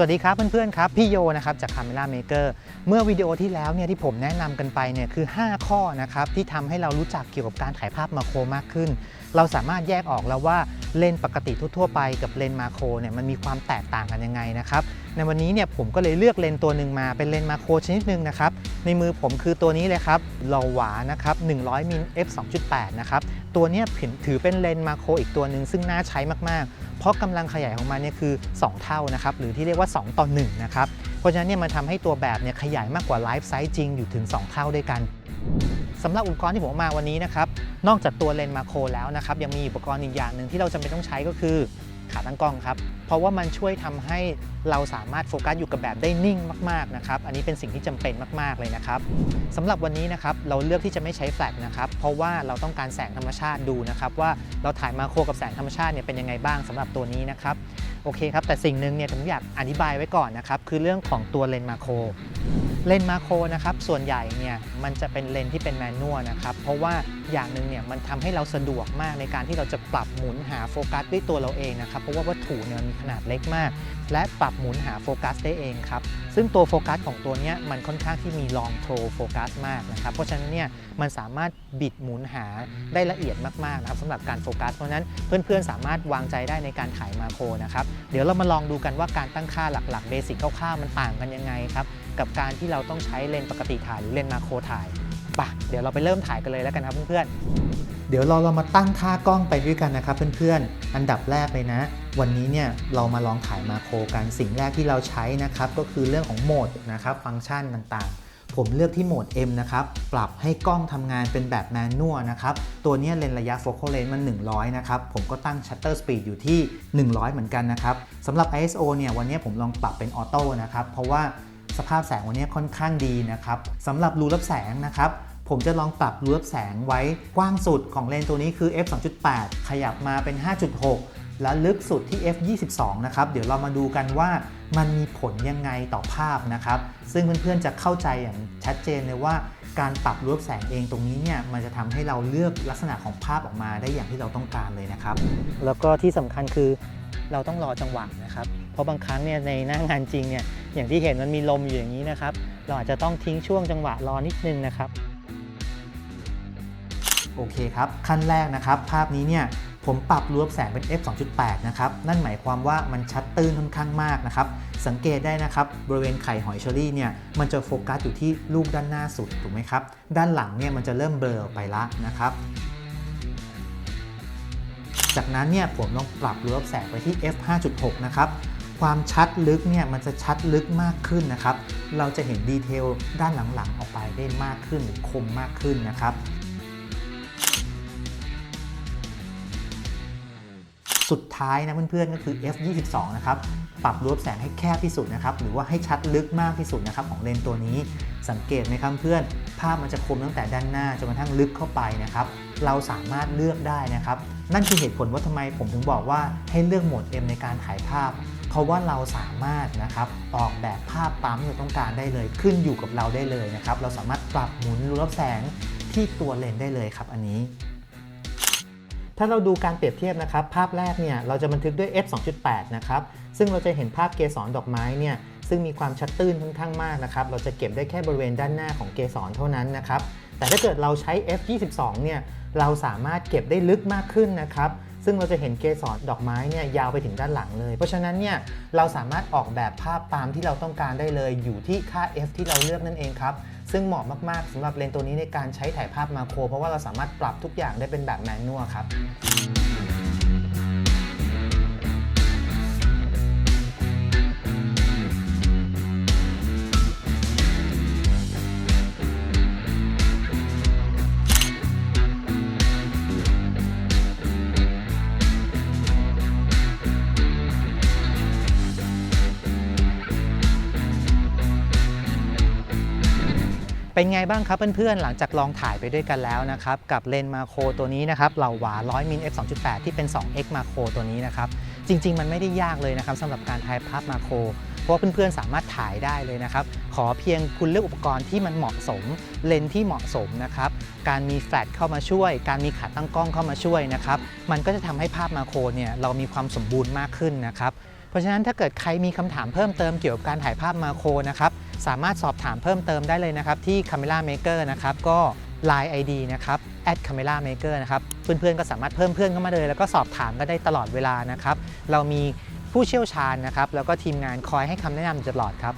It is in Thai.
สวัสดีครับเพื่อนๆครับพี่โยนะครับจาก Camera Maker เมื่อวิดีโอที่แล้วเนี่ยที่ผมแนะนำกันไปเนี่ยคือ 5 ข้อนะครับที่ทำให้เรารู้จักเกี่ยวกับการถ่ายภาพมาโครมากขึ้น เราสามารถแยกออกแล้วว่าเลนส์ปกติทั่วๆไปกับเลนส์มาโครเนี่ยมันมีความแตกต่างกันยังไงนะครับในวันนี้เนี่ยผมก็เลยเลือกเลนส์ตัวหนึ่งมาเป็นเลนส์มาโครชนิดหนึ่งนะครับในมือผมคือตัวนี้เลยครับลอหวานะครับ100มิล f 2.8นะครับ ตัวนี้ถือเป็นเลนส์มาโครอีกตัวหนึ่งซึ่งน่าใช้มาก ๆ เพราะกำลังขยายของมันเนี่ยคือ 2 เท่านะครับ หรือที่เรียกว่า 2 ต่อ 1 นะครับ เพราะฉะนั้นเนี่ยมันทำให้ตัวแบบเนี่ยขยายมากกว่าไลฟ์ไซส์จริงอยู่ถึง 2 เท่าด้วยกันสำหรับอุปกรณ์ที่ผมมาวันนี้นะครับ นอกจากตัวเลนส์มาโครแล้วนะครับ ยังมีอุปกรณ์อีกอย่างหนึ่งที่เราจำเป็นต้องใช้ก็คือ ขาตั้งกล้องครับ เพราะว่ามันช่วยทำให้เราสามารถโฟกัสอยู่กับแบบได้นิ่งมากๆนะครับ อันนี้เป็นสิ่งที่จำเป็นมากๆเลยนะครับสำหรับวันนี้นะครับเราเลือกที่จะไม่ใช้แฟลชนะครับ เพราะว่าเราต้องการแสงธรรมชาติดูนะครับ ว่าเราถ่ายมาโครกับแสงธรรมชาติเนี่ยเป็นยังไงบ้างสำหรับตัวนี้นะครับโอเคครับแต่สิ่งหนึ่งเนี่ยผมอยากอธิบายไว้ก่อนนะครับคือเรื่องของตัวเลนส์มาโครเลนมาโครนะครับส่วนใหญ่เนี่ยมันจะเป็นเลนที่เป็นแมนนวลนะครับเพราะว่าอย่างหนึ่งเนี่ยมันทำให้เราสะดวกมากในการที่เราจะปรับหมุนหาโฟกัสด้วยตัวเราเองนะครับเพราะว่าวัตถุเนี่ยมีขนาดเล็กมาก และปรับหมุนหาโฟกัสได้เองครับซึ่งตัวโฟกัสของตัวเนี้ยมันค่อนข้างที่มีลองโทรโฟกัสมากนะครับเพราะฉะนั้นเนี่ยมันสามารถบิดหมุนหาได้ละเอียดมากๆนะครับสำหรับการโฟกัสเพราะฉะนั้นเพื่อนๆสามารถวางใจได้ในการถ่ายมาโครนะครับเดี๋ยวเรามาลองดูกันว่าการตั้งค่าหลักๆเบสิกคร่าวๆมันต่างกันยังไงครับกับการที่เราต้องใช้เลนปกติถ่ายหรือเลนมาโครถ่ายปะเดี๋ยวเราไปเริ่มถ่ายกันเลยแล้วกันครับเพื่อนๆ เดี๋ยวเราเรามาตั้งค่ากล้องไปด้วยกันนะครับเพื่อนๆ อันดับแรกเลยนะ วันนี้เนี่ยเรามาลองถ่ายมาโครกันสิ่งแรกที่เราใช้นะครับก็คือเรื่องของโหมดนะครับฟังก์ชันต่างๆผมเลือกที่โหมด M นะครับ ปรับให้กล้องทำงานเป็นแบบแมนนวลนะครับ ตัวนี้เลนระยะโฟกัสเลนมัน 100 นะครับ ผมก็ตั้งชัตเตอร์สปีดอยู่ที่ 100 เหมือนกันนะครับ สำหรับ ISO เนี่ย วันนี้ผมลองปรับเป็นออโต้นะครับ เพราะว่า สภาพแสงวันนี้ค่อนข้างดีนะครับสำหรับรูรับแสงนะครับผมจะลองปรับรูรับแสงไว้กว้างสุดของเลนส์ตัวนี้คือ f 2.8 ขยับมาเป็น 5.6 และลึกสุดที่ f 22นะครับ เดี๋ยวเรามาดูกันว่ามันมีผลยังไงต่อภาพนะครับ ซึ่งเพื่อนๆจะเข้าใจอย่างชัดเจนเลยว่าการปรับรูรับแสงเองตรงนี้เนี่ยมันจะทำให้เราเลือกลักษณะของภาพออกมาได้อย่างที่เราต้องการเลยนะครับ แล้วก็ที่สำคัญคือ เราต้องรอจังหวะนะครับ เพราะบางครั้งเนี่ยในหน้างานจริงเนี่ยอย่างที่เห็นมันมีลมอยู่อย่างนี้นะครับ เราอาจจะต้องทิ้งช่วงจังหวะรอนิดนึงนะครับ โอเคครับ ขั้นแรกนะครับ ภาพนี้เนี่ยผมปรับรวบแสงเป็น f 2.8 นะครับ นั่นหมายความว่ามันชัดตื้นค่อนข้างมากนะครับ สังเกตได้นะครับ บริเวณไข่หอยเชอรี่เนี่ย มันจะโฟกัสอยู่ที่ลูกด้านหน้าสุด ถูกไหมครับ ด้านหลังเนี่ยมันจะเริ่มเบลอไปละนะครับ จากนั้นเนี่ยผมลองปรับรวบแสงไปที่ f 5.6 นะครับความชัดลึกเนี่ยมันจะชัดลึกมากขึ้นนะครับ เราจะเห็นดีเทลด้านหลังๆออกไปได้มากขึ้นหรือคมมากขึ้นนะครับ สุดท้ายนะเพื่อนๆก็คือ f 22 นะครับ ปรับรวบแสงให้แคบที่สุดนะครับ หรือว่าให้ชัดลึกมากที่สุดนะครับของเลนส์ตัวนี้ สังเกตไหมครับเพื่อน ภาพมันจะคมตั้งแต่ด้านหน้าจนกระทั่งลึกเข้าไปนะครับ เราสามารถเลือกได้นะครับ นั่นคือเหตุผลว่าทำไมผมถึงบอกว่าให้เลือกโหมด M ในการถ่ายภาพ เพราะว่าเราสามารถนะครับออกแบบภาพตามที่เราต้องการได้เลย ขึ้นอยู่กับเราได้เลยนะครับ เราสามารถปรับหมุนรูรับแสงที่ตัวเลนได้เลยครับอันนี้ถ้าเราดูการเปรียบเทียบนะครับ ภาพแรกเนี่ยเราจะบันทึกด้วย f 2.8 นะครับ ซึ่งเราจะเห็นภาพเกสรดอกไม้เนี่ย ซึ่งมีความชัดตื้นค่อนข้างมากนะครับ เราจะเก็บได้แค่บริเวณด้านหน้าของเกสรเท่านั้นนะครับ แต่ถ้าเกิดเราใช้ f 22 เนี่ย เราสามารถเก็บได้ลึกมากขึ้นนะครับ ซึ่งเราจะเห็นเกสรดอกไม้เนี่ยยาวไปถึงด้านหลังเลย เพราะฉะนั้นเนี่ยเราสามารถออกแบบภาพตามที่เราต้องการได้เลย อยู่ที่ค่า f ที่เราเลือกนั่นเองครับ ซึ่งเหมาะมากๆสำหรับเลนส์ตัวนี้ในการใช้ถ่ายภาพมาโคร เพราะว่าเราสามารถปรับทุกอย่างได้เป็นแบบแมนนวลครับ เป็นไงบ้างครับเพื่อนๆ หลังจากลองถ่ายไปด้วยกันแล้วนะครับ กับเลนส์มาโครตัวนี้นะครับเหล่าหวา100มิล f 2.8 ที่เป็น 2x มาโครตัวนี้นะครับ จริง ๆ มันไม่ได้ยากเลยนะครับสำหรับการถ่ายภาพมาโครเพราะว่าเพื่อนๆ สามารถถ่ายได้เลยนะครับ ขอเพียงคุณเลือกอุปกรณ์ที่มันเหมาะสม เลนส์ที่เหมาะสมนะครับ การมีแฟลชเข้ามาช่วย การมีขาตั้งกล้องเข้ามาช่วยนะครับ มันก็จะทำให้ภาพมาโครเนี่ยเรามีความสมบูรณ์มากขึ้นนะครับ เพราะฉะนั้นถ้าเกิดใครมีคำถามเพิ่มเติมเกี่ยวกับการถ่ายภาพมาโครนะครับ สามารถสอบถามเพิ่มเติมได้เลยนะครับที่ Camera Maker นะครับก็ Line ID นะครับ @camera maker นะครับเพื่อนๆก็สามารถเพิ่มเพื่อนเข้ามาเลย แล้วก็สอบถามก็ได้ตลอดเวลานะครับเรามีผู้เชี่ยวชาญนะครับแล้วก็ทีมงานคอยให้คำแนะนำตลอดครับ